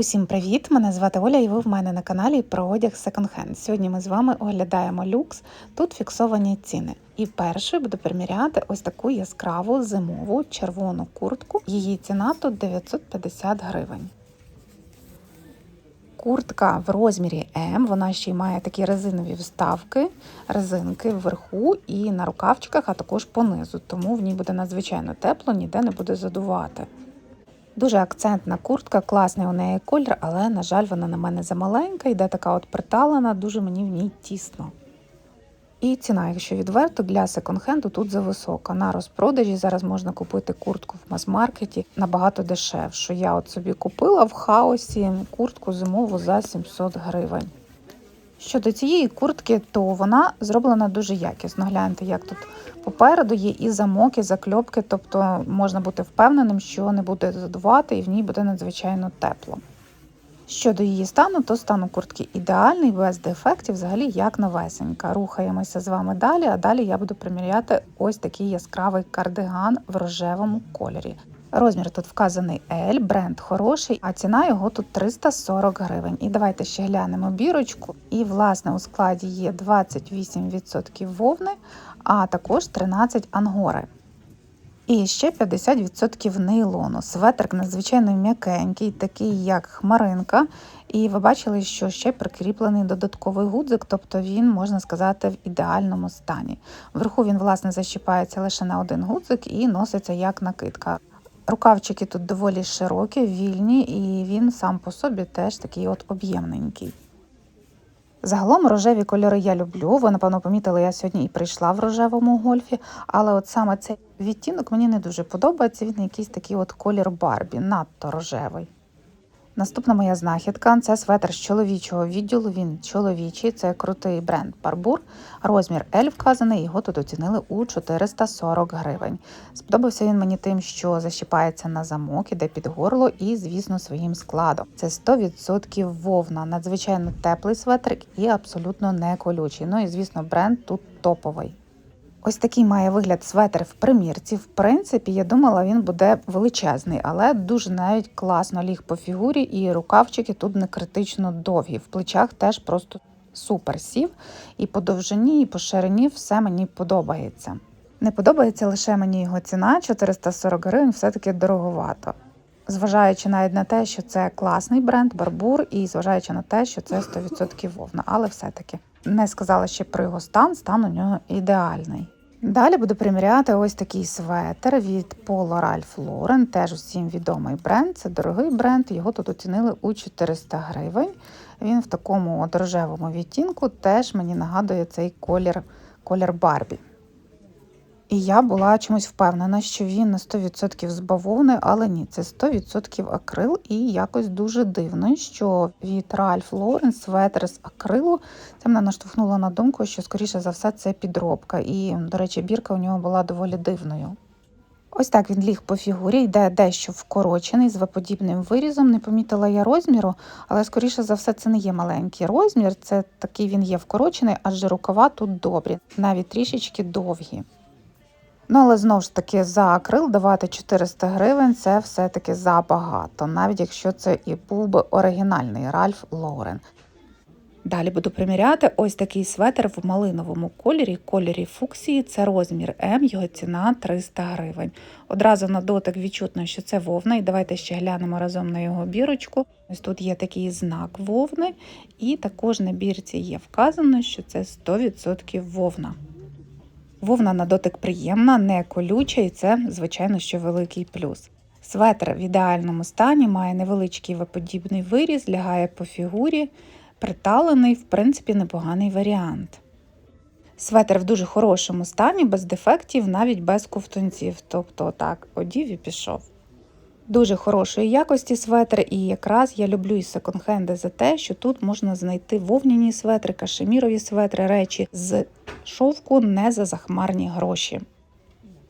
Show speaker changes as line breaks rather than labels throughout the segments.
Усім привіт! Мене звати Оля, і ви в мене на каналі про одяг Hand. Сьогодні ми з вами оглядаємо люкс. Тут фіксовані ціни. І першою буду приміряти ось таку яскраву зимову червону куртку. Її ціна тут 950 гривень. Куртка в розмірі М, вона ще й має такі резинові вставки, резинки вверху і на рукавчиках, а також понизу, тому в ній буде надзвичайно тепло, ніде не буде задувати. Дуже акцентна куртка, класний у неї колір, але, на жаль, вона на мене замаленька, йде така от приталена, дуже мені в ній тісно. І ціна, якщо відверто, для секонд-хенду тут зависока. На розпродажі зараз можна купити куртку в мас-маркеті набагато дешевшу. Я от собі купила в хаосі куртку зимову за 700 гривень. Щодо цієї куртки, то вона зроблена дуже якісно. Гляньте, як тут попереду є і замок, і закльопки, тобто можна бути впевненим, що не буде задувати і в ній буде надзвичайно тепло. Щодо її стану, то стан у куртки ідеальний, без дефектів, взагалі як новесенька. Рухаємося з вами далі, а далі я буду приміряти ось такий яскравий кардиган в рожевому кольорі. Розмір тут вказаний L, бренд хороший, а ціна його тут 340 гривень. І давайте ще глянемо бірочку. І, власне, у складі є 28% вовни, а також 13 ангори. І ще 50% нейлону. Светрик надзвичайно м'якенький, такий як хмаринка. І ви бачили, що ще прикріплений додатковий гудзик, тобто він, можна сказати, в ідеальному стані. Вверху він, власне, защіпається лише на один гудзик і носиться як накидка. Рукавчики тут доволі широкі, вільні, і він сам по собі теж такий от об'ємненький. Загалом рожеві кольори я люблю. Ви, напевно, помітили, я сьогодні і прийшла в рожевому гольфі, але от саме цей відтінок мені не дуже подобається. Він якийсь такий от колір Барбі, надто рожевий. Наступна моя знахідка це светр з чоловічого відділу. Він чоловічий, це крутий бренд Барбур. Розмір L вказаний, його тут оцінили у 440 гривень. Сподобався він мені тим, що защіпається на замок, іде під горло і, звісно, своїм складом. Це 100% вовна, надзвичайно теплий светрик і абсолютно не колючий. Ну і звісно, бренд тут топовий. Ось такий має вигляд светр в примірці. В принципі, я думала, він буде величезний, але дуже навіть класно ліг по фігурі, і рукавчики тут не критично довгі. В плечах теж просто супер сів. І по довжині, і по ширині все мені подобається. Не подобається лише мені його ціна 440 гривень, все-таки дороговато. Зважаючи навіть на те, що це класний бренд, барбур, і зважаючи на те, що це 100% вовна, але все-таки не сказала ще про його стан, стан у нього ідеальний. Далі буду приміряти ось такий светр від Polo Ralph Lauren, теж усім відомий бренд. Це дорогий бренд, його тут оцінили у 400 гривень. Він в такому дрожевому відтінку теж мені нагадує цей колір, колір Барбі. І я була чомусь впевнена, що він на 100% з бавовни, але ні, це 100% акрил. І якось дуже дивно, що від Ralph Lauren светр з акрилу це мене наштовхнуло на думку, що, скоріше за все, це підробка. І, до речі, бірка у нього була доволі дивною. Ось так він ліг по фігурі, йде дещо вкорочений з виподібним вирізом. Не помітила я розміру, але, скоріше за все, це не є маленький розмір. Це такий він є вкорочений, адже рукава тут добрі, навіть трішечки довгі. Ну, але знову ж таки, за акрил давати 400 гривень це все-таки забагато, навіть якщо це і був би оригінальний Ральф Лорен. Далі буду приміряти ось такий светр в малиновому кольорі, кольорі фуксії, це розмір М, його ціна 300 гривень. Одразу на дотик відчутно, що це вовна, і давайте ще глянемо разом на його бірочку. Ось тут є такий знак вовни, і також на бірці є вказано, що це 100% вовна. Вовна на дотик приємна, не колюча, і це, звичайно, що великий плюс. Светр в ідеальному стані має невеличкий виподібний виріз, лягає по фігурі, приталений, в принципі, непоганий варіант. Светр в дуже хорошому стані, без дефектів, навіть без ковтунців. Тобто, так, одів і пішов. Дуже хорошої якості светр, і якраз я люблю і секонд-хенди за те, що тут можна знайти вовняні светри, кашемірові светри, речі з шовку не за захмарні гроші.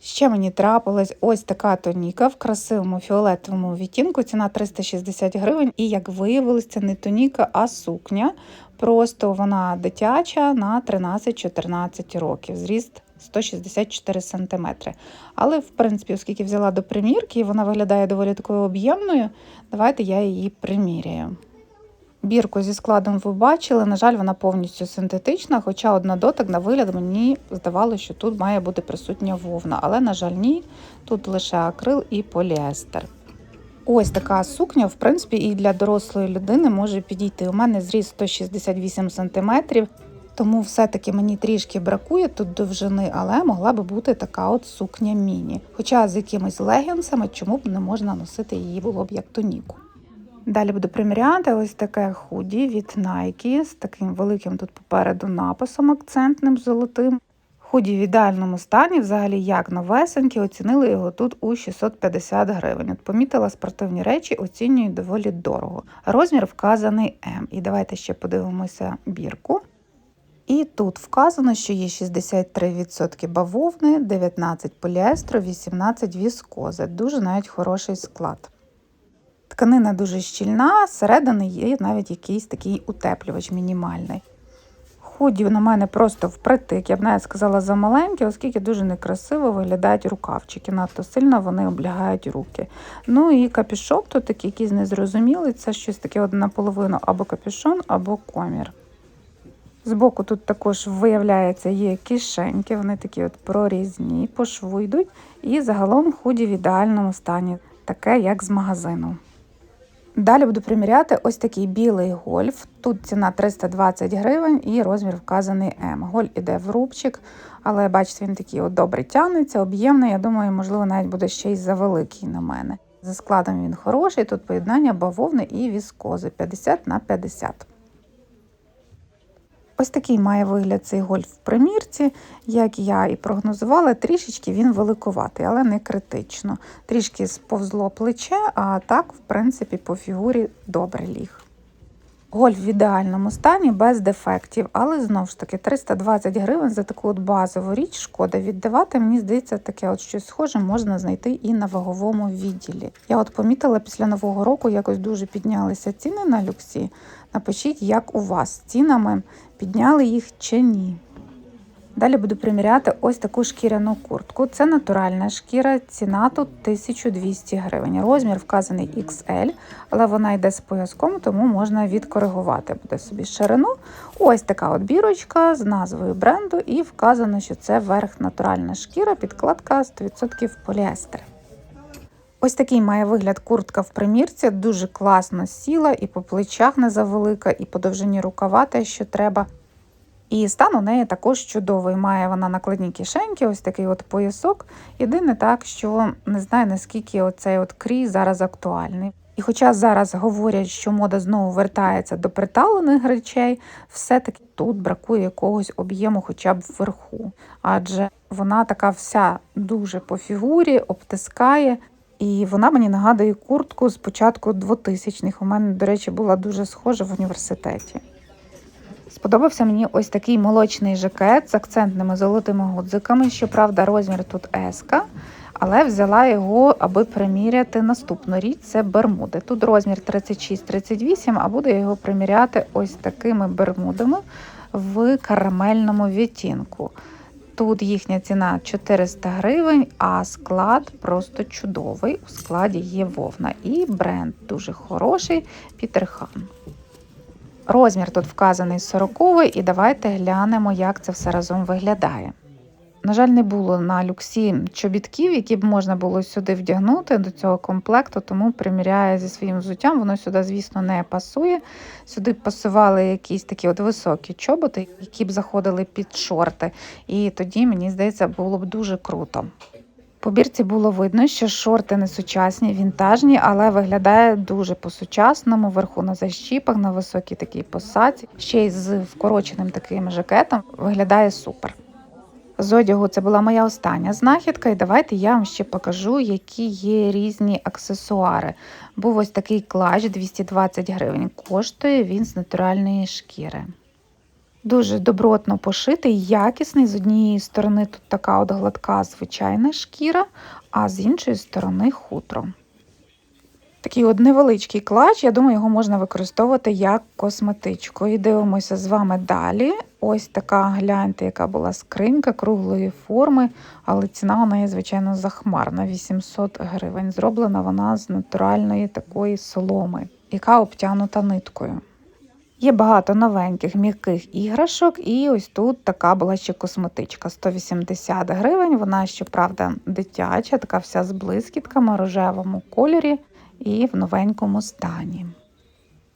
Ще мені трапилась ось така тоніка в красивому фіолетовому відтінку, ціна 360 гривень. І, як виявилось, це не тоніка, а сукня. Просто вона дитяча на 13-14 років. Зріст 164 см. Але, в принципі, оскільки взяла до примірки, і вона виглядає доволі такою об'ємною, давайте я її приміряю. Бірку зі складом ви бачили, на жаль, вона повністю синтетична, хоча от на дотик, на вигляд, мені здавалося, що тут має бути присутня вовна, але, на жаль, ні, тут лише акрил і поліестер. Ось така сукня, в принципі, і для дорослої людини може підійти. У мене зріс 168 см, тому все-таки мені трішки бракує тут довжини, але могла би бути така от сукня міні. Хоча з якимись легінсами, чому б не можна носити її було б як тоніку. Далі буду приміряти ось таке худі від Nike з таким великим тут попереду написом акцентним золотим. Худі в ідеальному стані, взагалі як новесенькі, оцінили його тут у 650 гривень. От помітила спортивні речі, оцінюють доволі дорого. Розмір вказаний М. І давайте ще подивимося бірку. І тут вказано, що є 63% бавовни, 19 поліестру, 18 віскози. Дуже навіть хороший склад. Тканина дуже щільна, зсередини є навіть якийсь такий утеплювач мінімальний. Худі на мене просто впритик, я б навіть сказала замаленькі, оскільки дуже некрасиво виглядають рукавчики, надто сильно вони облягають руки. Ну і капюшон тут такий якийсь незрозумілий, це щось таке наполовину або капюшон, або комір. Збоку тут також виявляється є кишеньки, вони такі от прорізні, по шву йдуть. І загалом худі в ідеальному стані, таке як з магазину. Далі буду приміряти ось такий білий гольф. Тут ціна 320 гривень і розмір вказаний М. Голь іде в рубчик, але бачите, він такий от добре тягнеться, об'ємний. Я думаю, можливо, навіть буде ще й завеликий на мене. За складом він хороший, тут поєднання бавовни і віскози 50 на 50. Ось такий має вигляд цей гольф в примірці. Як я і прогнозувала, трішечки він великуватий, але не критично. Трішки сповзло плече, а так, в принципі, по фігурі добре ліг. Гольф в ідеальному стані, без дефектів, але знову ж таки 320 гривень за таку от базову річ шкода віддавати. Мені здається, таке от щось схоже можна знайти і на ваговому відділі. Я от помітила після нового року якось дуже піднялися ціни на люксі. Напишіть, як у вас з цінами, підняли їх чи ні. Далі буду приміряти ось таку шкіряну куртку. Це натуральна шкіра, ціна тут 1200 гривень. Розмір вказаний XL, але вона йде з пояском, тому можна відкоригувати буде собі ширину. Ось така от бірочка з назвою бренду, і вказано, що це верх натуральна шкіра, підкладка 100% поліестер. Ось такий має вигляд куртка в примірці, дуже класно сіла, і по плечах не завелика, і по довжині рукава те, що треба. І стан у неї також чудовий. Має вона накладні кишеньки, ось такий от поясок. Єдине так, що не знаю наскільки оцей от крій зараз актуальний. І хоча зараз говорять, що мода знову вертається до приталених речей, все-таки тут бракує якогось об'єму хоча б вверху. Адже вона така вся дуже по фігурі, обтискає. І вона мені нагадує куртку з початку 2000-х. У мене, до речі, була дуже схожа в університеті. Сподобався мені ось такий молочний жакет з акцентними золотими гудзиками. Щоправда, розмір тут еска, але взяла його, аби приміряти наступну річ це бермуди. Тут розмір 36-38, а буду я його приміряти ось такими бермудами в карамельному відтінку. Тут їхня ціна 400 гривень, а склад просто чудовий. У складі є вовна. І бренд дуже хороший Пітерхан. Розмір тут вказаний 40 і давайте глянемо, як це все разом виглядає. На жаль, не було на люксі чобітків, які б можна було сюди вдягнути до цього комплекту, тому приміряю зі своїм взуттям, воно сюди, звісно, не пасує. Сюди пасували якісь такі от високі чоботи, які б заходили під шорти. І тоді, мені здається, було б дуже круто. По бірці було видно, що шорти не сучасні, вінтажні, але виглядає дуже по-сучасному, вверху на защіпах, на високій такій посадці, ще й з вкороченим таким жакетом. Виглядає супер. З одягу це була моя остання знахідка, і давайте я вам ще покажу, які є різні аксесуари. Був ось такий клач 220 гривень. Коштує він з натуральної шкіри. Дуже добротно пошитий, якісний. З однієї сторони тут така от гладка звичайна шкіра, а з іншої сторони хутро. Такий от невеличкий клач, я думаю, його можна використовувати як косметичку. І дивимося з вами далі. Ось така, гляньте, яка була скринька круглої форми, але ціна у неї, звичайно, захмарна 800 гривень. Зроблена вона з натуральної такої соломи, яка обтянута ниткою. Є багато новеньких м'яких іграшок, і ось тут така була ще косметичка 180 гривень. Вона, щоправда, дитяча, така вся з блискітками, рожевому кольорі і в новенькому стані.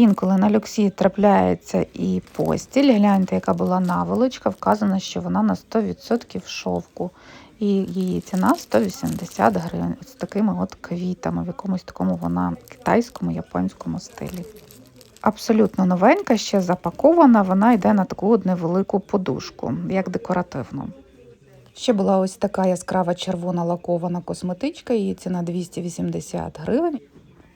Інколи на люксі трапляється і постіль. Гляньте, яка була наволочка. Вказано, що вона на 100% шовку. І її ціна 180 гривень. З такими от квітами, в якомусь такому вона китайському, японському стилі. Абсолютно новенька, ще запакована, вона йде на таку невелику подушку, як декоративну. Ще була ось така яскрава червона лакована косметичка, її ціна 280 гривень.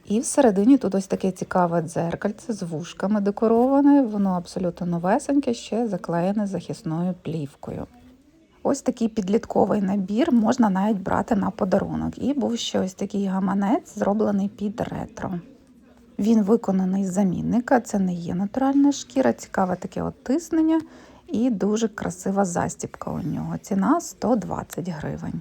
І всередині тут ось таке цікаве дзеркальце з вушками декороване, воно абсолютно новесеньке, ще заклеєне захисною плівкою. Ось такий підлітковий набір можна навіть брати на подарунок. І був ще ось такий гаманець, зроблений під ретро. Він виконаний з замінника, це не є натуральна шкіра, цікаве таке оттиснення і дуже красива застібка у нього. Ціна 120 гривень.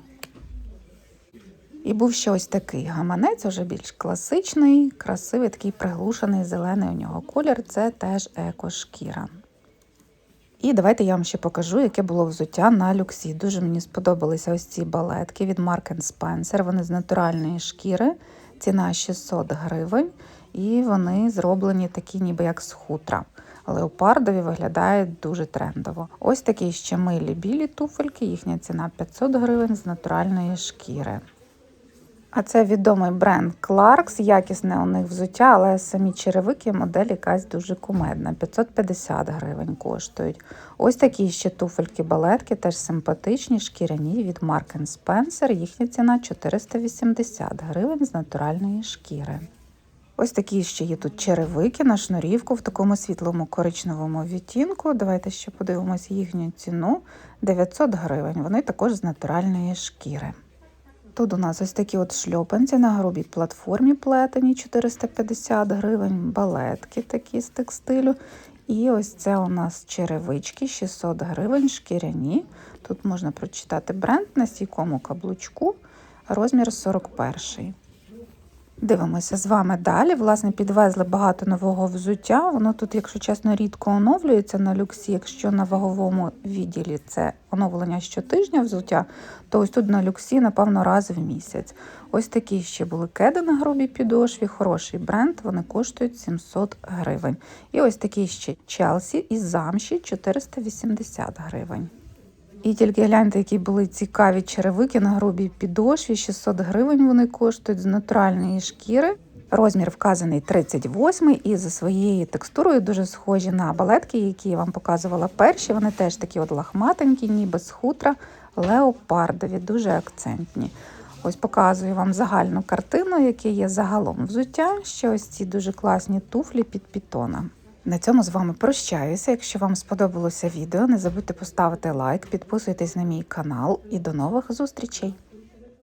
І був ще ось такий гаманець, вже більш класичний, красивий, такий приглушений зелений у нього колір. Це теж екошкіра. І давайте я вам ще покажу, яке було взуття на люксі. Дуже мені сподобалися ось ці балетки від Mark Spencer. Вони з натуральної шкіри, ціна 600 гривень, і вони зроблені такі, ніби як з хутра. Леопардові виглядають дуже трендово. Ось такі ще милі білі туфельки, їхня ціна 500 гривень з натуральної шкіри. А це відомий бренд Clarks, якісне у них взуття, але самі черевики модель якась дуже кумедна. 550 гривень коштують. Ось такі ще туфельки-балетки, теж симпатичні, шкіряні від Mark Spencer. Їхня ціна 480 гривень з натуральної шкіри. Ось такі ще є тут черевики на шнурівку в такому світлому коричневому відтінку. Давайте ще подивимося їхню ціну 900 гривень. Вони також з натуральної шкіри. Тут у нас ось такі от шльопанці на грубій платформі плетені 450 гривень, балетки такі з текстилю. І ось це у нас черевички 600 гривень, шкіряні. Тут можна прочитати бренд на стійкому каблучку, розмір 41. Дивимося з вами далі. Власне, підвезли багато нового взуття. Воно тут, якщо чесно, рідко оновлюється на люксі. Якщо на ваговому відділі це оновлення щотижня взуття, то ось тут на люксі, напевно, раз в місяць. Ось такі ще були кеди на грубій підошві, хороший бренд, вони коштують 700 гривень. І ось такі ще Челсі із замші 480 гривень. І тільки гляньте, які були цікаві черевики на грубій підошві. 600 гривень вони коштують з натуральної шкіри. Розмір вказаний 38 і за своєю текстурою дуже схожі на балетки, які я вам показувала перші. Вони теж такі от лахматенькі, ніби з хутра, леопардові, дуже акцентні. Ось показую вам загальну картину, яке є загалом взуття. Ще ось ці дуже класні туфлі під пітона. На цьому з вами прощаюся. Якщо вам сподобалося відео, не забудьте поставити лайк, підписуйтесь на мій канал і до нових зустрічей!